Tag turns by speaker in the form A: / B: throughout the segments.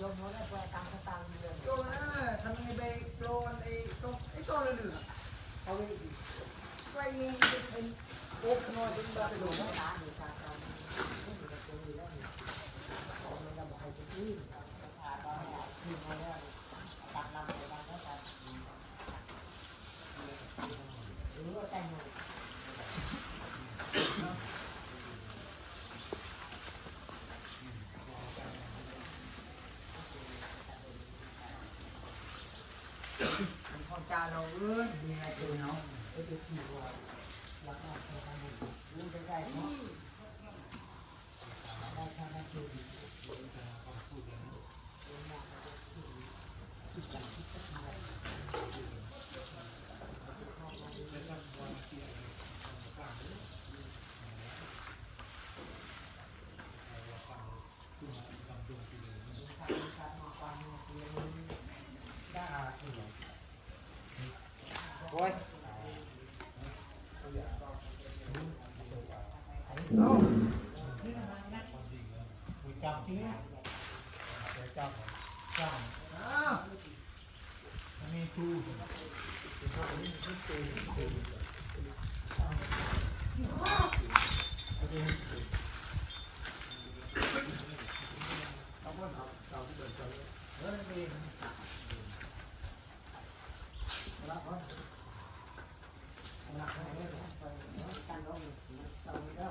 A: ยมเขาได้ไปตามสตางค์เดือน
B: โจนะทำยังไงไปโปรนไอ้โจไอ้โจเลยหรือ
A: เอาไป
B: ไว้นี่เป็นโอ๊กน้อยเป็นบา
A: ไป
B: ไป
A: ดู
B: ดู
A: หน้า
B: นะ
A: ตาดูตาตาไม่มีกระตุ้นอยู่แล้วของมันจะบอกให้จะขึ้นขาตอนนี้ขึ้นมาแล้วตัดลำไปลำแล้วตัดหรือว่าแต่ง
B: มันของจาน เราเอื้อนมีอะไรตัวเนาะ
A: ไปดูที่วัวรักมากใช่ไหมรู้ได้ได้เนาะได้แค่นั้นคื อ
B: โอ้ย
C: จำที่จำจำ
B: อ้าว
C: มีทู
B: เอาคนเอาเอาที่เดินเจอเออมีรับก่อน
A: หลักอะไรเนี่ยไปกันร้องตอนนี้ก็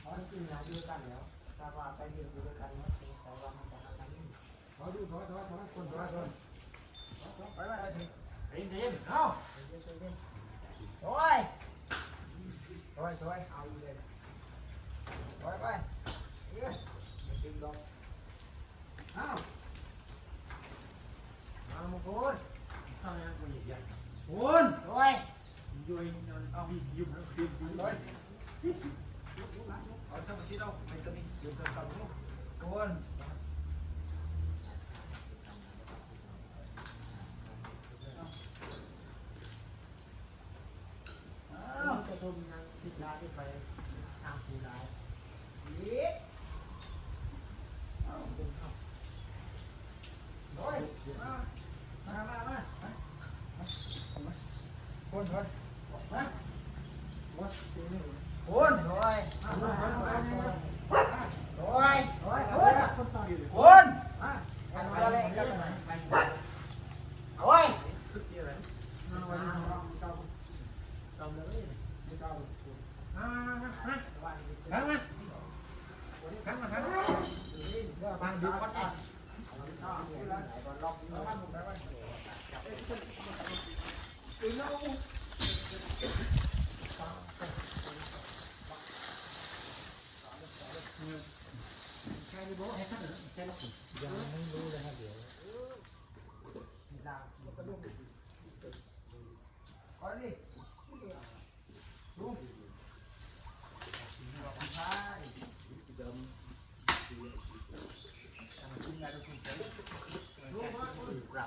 A: เพราะจริงนะอยู่กันแล้วแต่ว่าไปเรียนอยู่ด้วยกันเนาะแต่ว่ามันจะทำอะไร
B: ถอยดูถ อยถอยถอยคนถอยคนไปไปไปเห็นเห็นเอ้า
A: โอ้ย
B: ถอยถอยเอาอีกเลยถอยไปเอ้ยไม่จริงหรอกเอ้าเอามาพูด
C: ทำยังไงใหญ่
B: พูด
A: โอ้ย
C: ยุ่ยเอาพี่ยุ่งแล้วพี่ยุ่ง
B: ถอยเอาช่างที่เราไปตัวนี้อยู่กับเขาพูดเอ้า
A: จะทำงานติดลาที่ไปทางผู้ร้าย
B: อีกเอาถ อยมามามามาคนคนมามาตีนี่คนถอยถอยถอยถอยถอยถอยถอยคนต่อยคนมาทำอะไรกันโอ้ย
C: จำเลย
B: อ่าฮะฮะ
C: ขันมาขันมาขัน
B: บางดีก็ตัด
A: ใครมีโบ้ให้ท่านใช่ไหม
C: ยังไม่รู้เลยครับเดี๋ยว
A: ลา
B: ขอดิลุงใช่ลุงมาลุง
A: เรา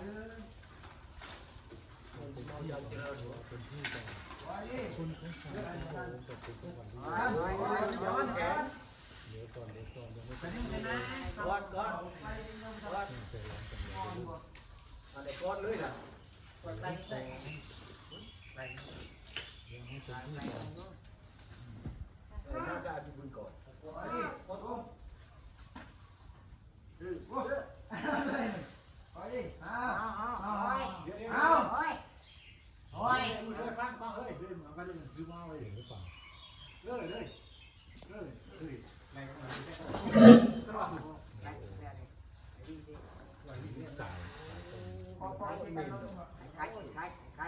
B: ไม่กันพออะไรเยอะขอดิบุญขอดิขอดิขอชาวไม่หลายเลย
C: เป็นที่เจอหัวเป็นที่แต่
B: ขอดิ
C: คุณคุณทำให้เราจะเป็นทุกวันที่
B: ท่านขอดิย้อนแขน
C: เดี๋ยวก่อนเดี๋ยวก่อนยังไม่
B: ไป
C: เป็น
B: นี่เลยนะ
A: ก้อนก้อน
B: ไปนี่เลยนะ
C: ใจร้อนกันเลย
A: อะไรก้อนเลยล่ะก้อนแตงแตง
C: ยังไม่เป็นที่แต่
A: เราจะดูบุญก่อน
B: ขอดิขอดิขอดิอ้าว
A: เอาเอา
B: อ้า
A: เอา
B: ว
C: เดี๋ยวเดี๋ยว
B: อ้าว
A: โอ้ยโอ้ย
C: เฮ้ยฟังฟังเฮ้ยเดินมาก็เดินซื้อมาไว้หรือเปล่า
B: เลยเลยเลยเลย
C: แรงมาไม่ได้ก็
B: ตลอด
A: แรงแรงดีดี
C: ไหวที่สายสายตรง
B: ปอกปอกที่กันลง
A: ไก่ไก่ไก่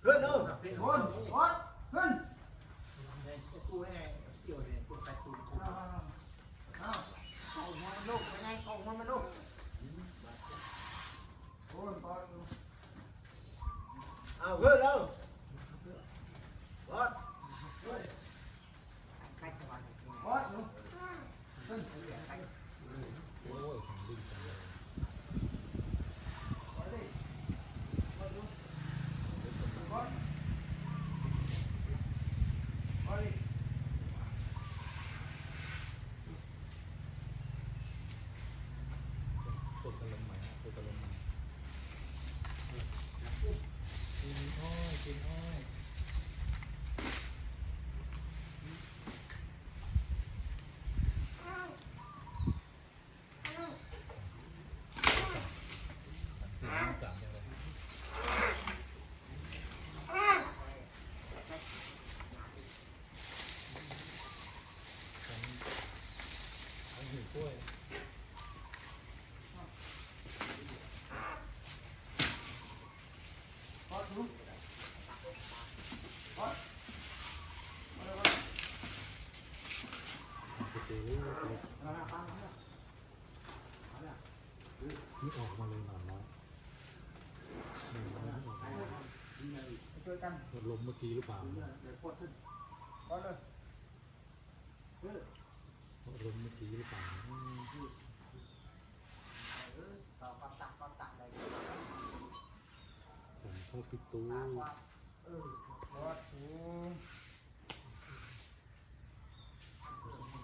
C: เพื่อนเออ
B: โอนโอนขึ้น
C: กูให้เกี่ยวเนี่ยกูไปกู
B: เอาเอา
A: เก่าหัวมันลูกยังไงเก่าหัวมันลูก
B: โอนปอก
C: เอาเพื่อนเอาวัด
A: ไก่ตะวัน
B: โอนขึ้น
C: โอ้ยของดิ้นจังเลย
B: โอนดิโอนดูโอนโอนดิ
C: ตัวกระลมใหม่ตัวกระลมใหม่กินอ้อยกินอ้อย เสียงสามจังเลยเอาหิวกล้วย
B: โอนดูโอน
C: ไปเจอลูกเล็ก นี่ออกมาเลยหน่อยน้อยหนึ่งน้อยออกมา
B: ช่วยกัน
C: ลมเมื่อกี้หรือเปล่า
B: เดี๋ยวปวดขึ้นโอนเลยเออ
C: ลมเมื่อกี้หรือเปล่าเออ
A: ต่อความตักความตักเลย
C: ผมชอบพี่ตู้
A: ตาความเออ
B: โอนดู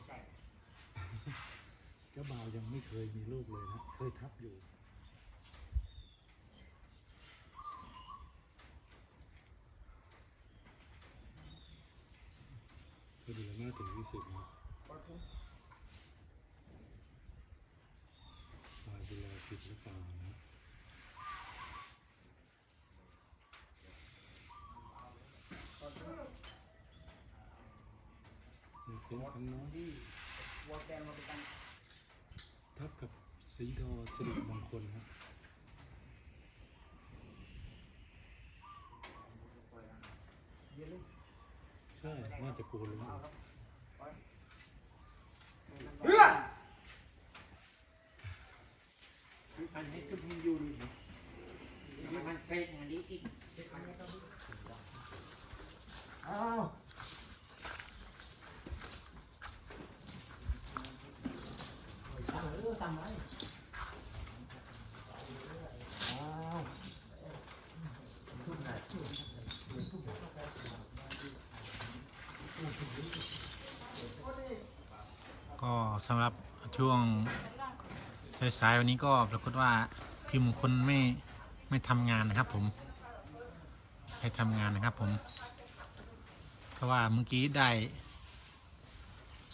A: ต่
C: เจ้าบ่าวยังไม่เคยมีลูกเลยนะ เคยทับอยู่ก็ดีมากถึงที่สุดนะ
B: โอนดู
C: ตายดูแลผิดหรือเปล่านะ
B: โอนดู
C: ในเฟ้นคันน้อย
B: ที่วัวแกนมาเป็นกัน
C: ทับกับสีดอสิริมงคลครับ
B: เดี๋ยวเลย
C: ใช่ น่าจะโกนลง
A: เอา
C: อีก
A: แล้ว
B: เพื่อ
C: อันนี้คือมีอยู่นี่
A: มันเป็นอย่างนี้อีก
B: เอา
A: ทำเรื่องทำไม
D: ก็สำหรับช่วงสายๆวันนี้ก็ปรากฏว่าพี่มงคลไม่ไม่ทำงานนะครับผมให้ทำงานนะครับผม เพราะว่าเมื่อกี้ได้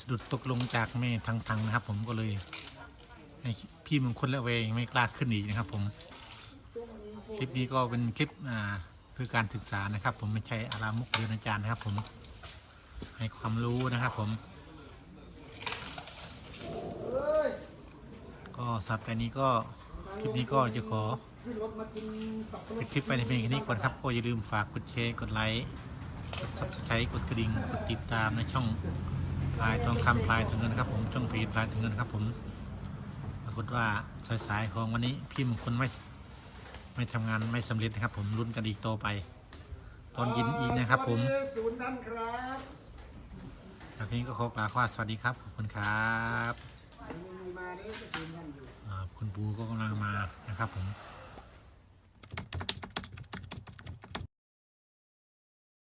D: สะดุดตกลงจากแม่ทางทางๆนะครับ ผมก็เลยให้พี่มงคลและเวงไม่กล้าขึ้นอีกนะครับ ผม คลิปนี้ก็เป็นคลิปอ่าเพื่อการศึกษานะครับ ผมไม่ใช่อารามุกเดินอาจารย์นะครับ ผมให้ความรู้นะครับ ผม
B: เอ้ย
D: ก็สับแต่นี้ก็คลิปนี้ก็จะขอ
B: ขึ้นรถมากินสับปะร
D: ปิ
B: ด
D: ดคลิปไปในเพียงแค่นี้ก่อนครับก็อย่าลืมฝากกดแชร์กดไลค์กด subscribe กดกระดิ่งกดติดตามในช่องพลายทองคำพลายถึงเงินครับผมช่องเพจพลายถึงเงินครับผมปรากฏว่าสายๆของวันนี้พี่มงคลไม่ไม่ทำงานไม่สำเร็จนะครับ ผมลุ้นกันอีกต่อไป ตอนเยินอีกนะครับ ผม
B: วันนี้ศูนย์ท่านครับ
D: จากนี้ก็ขอกล่าวว่าสวัสดีครับขอบคุณครับ
B: มาได้ก็ศูนย์ท่านอยู่
D: อ่าคุณปูก็กำลังมานะครับผม